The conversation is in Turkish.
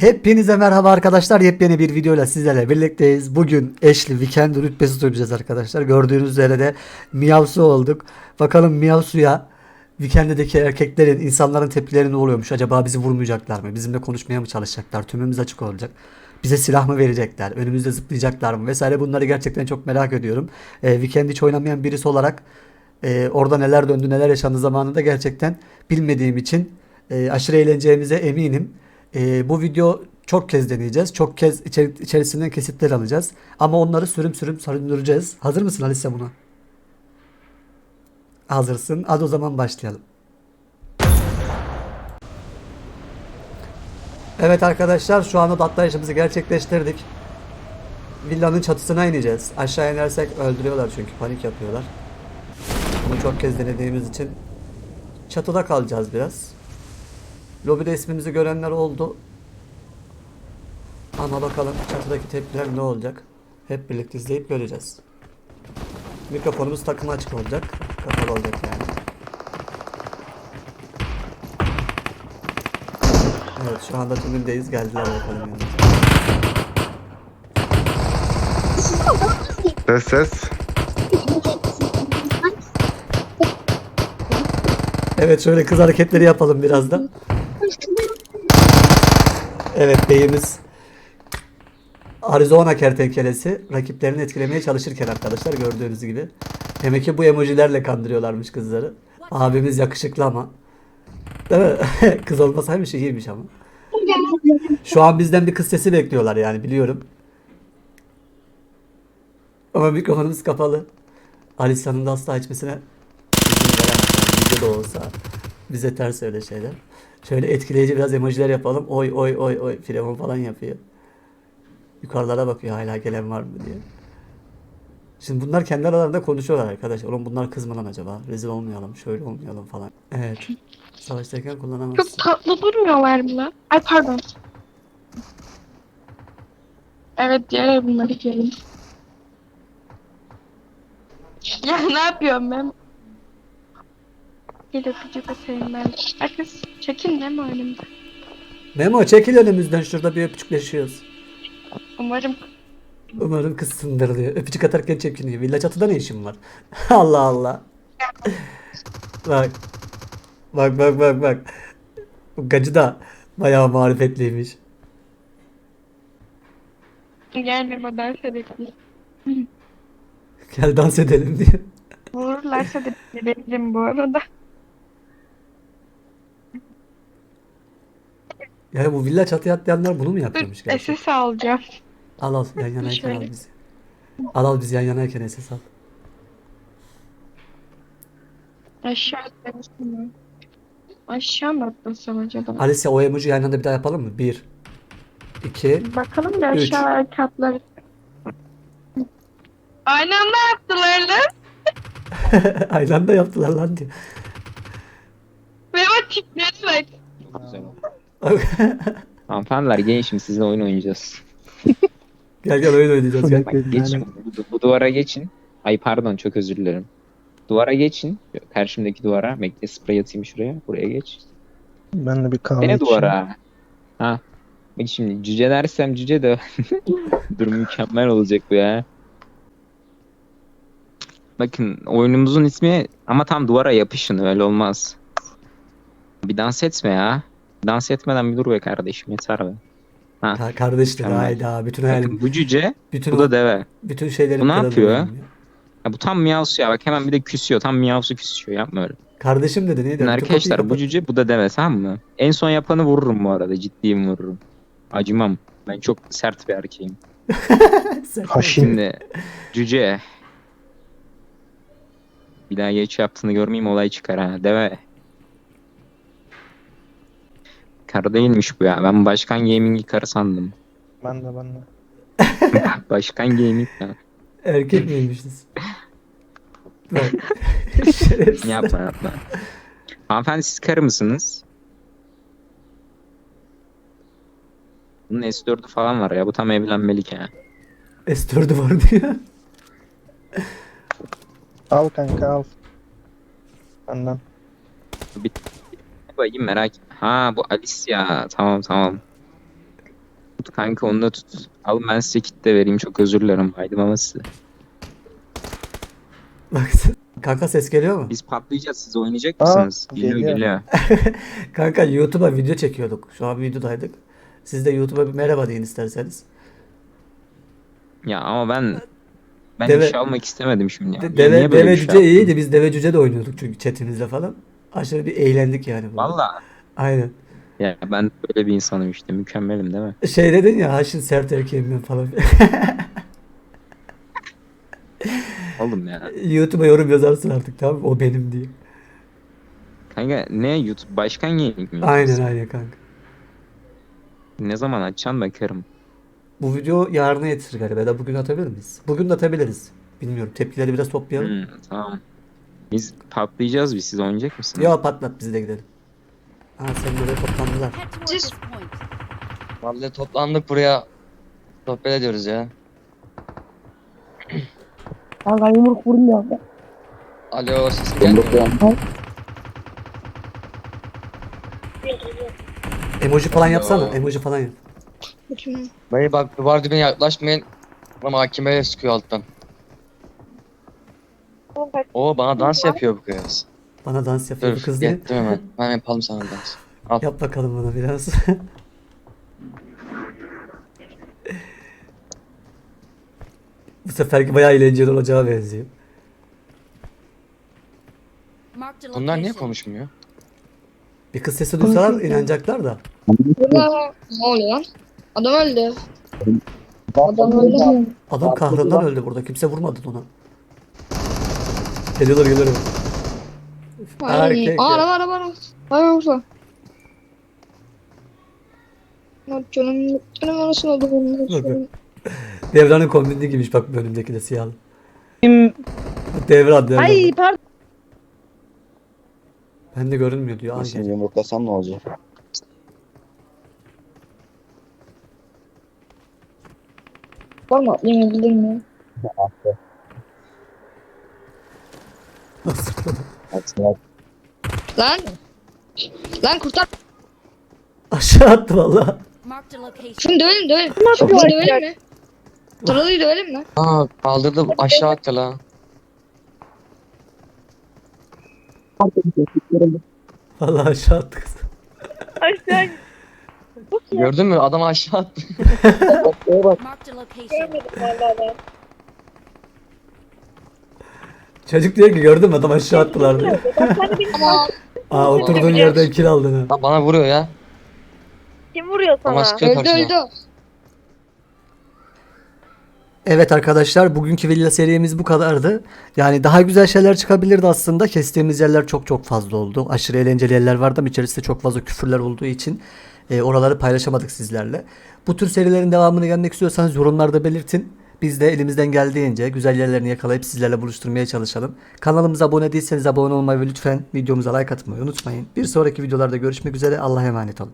Hepinize merhaba arkadaşlar. Yepyeni bir videoyla sizlerle birlikteyiz. Bugün eşli weekend rütbesi oynayacağız arkadaşlar. Gördüğünüz üzere de Miyavsu olduk. Bakalım Miyavsu'ya weekend'deki erkeklerin, insanların tepkileri ne oluyormuş? Acaba bizi vurmayacaklar mı? Bizimle konuşmaya mı çalışacaklar? Tümümüz açık olacak. Bize silah mı verecekler? Önümüzde zıplayacaklar mı? Vesaire bunları gerçekten çok merak ediyorum. Ee, weekend hiç oynamayan birisi olarak e, orada neler döndü, neler yaşandı zamanında gerçekten bilmediğim için e, aşırı eğleneceğimize eminim. E, bu video çok kez deneyeceğiz. Çok kez içeri- içerisinden kesitler alacağız. Ama onları sürüm sürüm sarındıracağız. Hazır mısın Alisa buna? Hazırsın. Hadi o zaman başlayalım. Evet arkadaşlar şu anda da atlayışımızı gerçekleştirdik. Villanın çatısına ineceğiz. Aşağı inersek öldürüyorlar çünkü panik yapıyorlar. Bunu çok kez denediğimiz için çatıda kalacağız biraz. Lobide ismimizi görenler oldu. Ama bakalım çatıdaki tepkiler ne olacak? Hep birlikte izleyip göreceğiz. Mikrofonumuz takıma açık olacak. Kapalı olacak yani. Evet şu anda tümündeyiz. Geldiler bakalım yanımıza. Ses ses. Evet şöyle kız hareketleri yapalım biraz da. Evet beyimiz Arizona kertenkelesi rakiplerini etkilemeye çalışırken arkadaşlar gördüğünüz gibi. Demek ki bu emojilerle kandırıyorlarmış kızları. Abimiz yakışıklı ama. Değil mi? kız olmasaymış iyiymiş ama. Şu an bizden bir kız sesi bekliyorlar yani biliyorum. Ama mikrofonumuz kapalı. Alisa'nın da asla içmesine izin veremem. Yani de olsa bize ters öyle şeyler. Şöyle etkileyici biraz emojiler yapalım. Oy oy oy oy firavun falan yapıyor. Yukarılara bakıyor hala gelen var mı diye. Şimdi bunlar kendi aralarında konuşuyorlar arkadaşlar. Oğlum bunlar kız mı lan acaba? Rezil olmayalım, şöyle olmayalım falan. Evet. Savaştayken kullanamazsın. Çok tatlı durmuyorlar mı? Ay pardon. Evet diğer bunları gelin. Ya ne yapıyorum ben? Gel öpücük atayım ben. Kız çekin değil mi önümde? Memo çekil önümüzden şurada bir öpücükleşiyoruz. Umarım Umarım kızsındır diyor. Öpücük atarken çekiniyor. Villa çatıda ne işin var? Allah Allah. bak. Bak bak bak bak. Bu gacı da bayağı marifetliymiş. gelmeme dans edelim. Gel dans edelim diye. Vururlarsa da edebilirim bu arada. Ya bu villa çatıya atlayanlar bunu mu yapıyormuş Dur gerçekten? SS alacağım. Al al yan yanayken al Şöyle. bizi. Al al bizi yan yanayken SS al. Aşağı atlasın. Aşağı mı atlasam acaba? Alicia o emoji yan yana bir daha yapalım mı? Bir. iki. Bakalım da Üç. aşağı katları. Aynı anda yaptılar lan. Aynı anda yaptılar lan diyor. Ve o tipleri bak. Hanımefendiler gelin şimdi sizinle oyun oynayacağız. gel gel oyun oynayacağız gel. Bak geçin. Bu, bu duvara geçin. Ay pardon çok özür dilerim. Duvara geçin. Karşımdaki duvara. Bekle sprey atayım şuraya. Buraya geç. Ben de bir kahve içeyim. duvara. Ha. Bak şimdi cüce dersem cüce de Dur mükemmel olacak bu ya. Bakın oyunumuzun ismi ama tam duvara yapışın öyle olmaz. Bir dans etme ya. Dans etmeden bir dur be kardeşim yeter be. Ka- kardeşlik Mükemmel. hayda bütün hayalim. Bakın bu cüce Bütün bu da deve. bütün şeylerim Bu ne yapıyor? ya. Ya bu tam miyavsu ya bak hemen bir de küsüyor. Tam miyavsu küsüyor yapma öyle. Kardeşim dedi neydi? Bütün arkadaşlar bu cüce bu da deve tamam mı? En son yapanı vururum bu arada ciddiyim vururum. Acımam. Ben çok sert bir erkeğim. Şimdi cüce. Bir daha geç yaptığını görmeyeyim olay çıkar ha. Deve. Karı değilmiş bu ya. Ben Başkan Gaming'i karı sandım. Ben de ben de. Başkan Gaming ya. Erkek miymişiz? Bak. Şerefsiz. Yapma yapma. Hanımefendi siz karı mısınız? Bunun S4'ü falan var ya. Bu tam evlenmelik ya. S4'ü var diyor. Al kanka al. Benden. Bir bakayım merak. Ha bu Alice ya. Tamam tamam. Tut kanka onu da tut. Al ben size kit de vereyim çok özür dilerim baydım ama size. Bak kanka ses geliyor mu? Biz patlayacağız siz oynayacak Aa, mısınız? geliyor geliyor. geliyor. Kanka YouTube'a video çekiyorduk. Şu an videodaydık. Siz de YouTube'a bir merhaba deyin isterseniz. Ya ama ben ben Deve- iş almak istemedim şimdi. ya. De- Niye deve böyle deve şey cüce iyiydi. Biz deve cüce de oynuyorduk çünkü chatimizle falan. Aşırı bir eğlendik yani. burada. Valla. Aynen. Ya ben böyle bir insanım işte mükemmelim değil mi? Şey dedin ya Haşin sert erkeğim ben falan. Oğlum ya. YouTube'a yorum yazarsın artık tamam mı? O benim diye. Kanka ne YouTube başkan yeğenlik mi? Aynen aynen kanka. Ne zaman açacaksın bakarım. Bu video yarına yetişir galiba ya da bugün atabilir miyiz? Bugün de atabiliriz. Bilmiyorum. Tepkileri biraz toplayalım. Hmm, tamam. Biz patlayacağız biz siz oynayacak mısınız? Ya patlat biz de gidelim. Ha sen buraya toplandılar. Head towards Siz- this point. Vallahi toplandık buraya. Sohbet ediyoruz ya. Kanka yumruk vurmuyor. Alo sesim gelmiyor. Emoji falan Alo. yapsana. Emoji falan yap. Bakayım. Bey bak duvar dibine yaklaşmayın. Bana mahkemeye sıkıyor alttan. Oo bana dans yapıyor bu kız. Bana dans yapıyor bu Dur kız diye. yettim hemen. Hemen yapalım sana dans. Yap bakalım bana biraz. Bu seferki bayağı eğlenceli olacağı benziyor. Bunlar niye konuşmuyor? Bir kız sesi duysalar inanacaklar da. Ne oluyor? Adam öldü. Adam öldü. Adam kahrından öldü burada. Kimse vurmadı ona. Geliyorlar geliyorlar. Ay, Erkek Aa, ya. araba araba araba. Araba burada. Ya Canım, canım arasında oldu bunun. Bakın. Devran'ın kombinini giymiş bak önümdeki de siyahlı. Kim? Devran Devran. Ay pardon. Ben de görünmüyor diyor. Ay, Şimdi yumruklasam ne olacak? Var mı? Yemin bilir mi? Lan. Lan kurtar. Aşağı attı valla. Şunu dövelim dövelim. Şunu dövelim mi? Taralayı dövelim mi? Aa kaldırdı aşağı attı la. Valla aşağı attı kız. Aşağı Gördün mü adam aşağı attı. Marked a location. Çocuk diyor ki gördün mü adam aşağı attılar diyor. Ama Aa oturduğun yerden kill aldın ha. Lan bana vuruyor ya. Kim vuruyor Ama sana? sıkıyor öldü öldü. Evet arkadaşlar bugünkü villa serimiz bu kadardı. Yani daha güzel şeyler çıkabilirdi aslında. Kestiğimiz yerler çok çok fazla oldu. Aşırı eğlenceli yerler vardı ama içerisinde çok fazla küfürler olduğu için e, oraları paylaşamadık sizlerle. Bu tür serilerin devamını gelmek istiyorsanız yorumlarda belirtin. Biz de elimizden geldiğince güzel yerlerini yakalayıp sizlerle buluşturmaya çalışalım. Kanalımıza abone değilseniz abone olmayı ve lütfen videomuza like atmayı unutmayın. Bir sonraki videolarda görüşmek üzere. Allah'a emanet olun.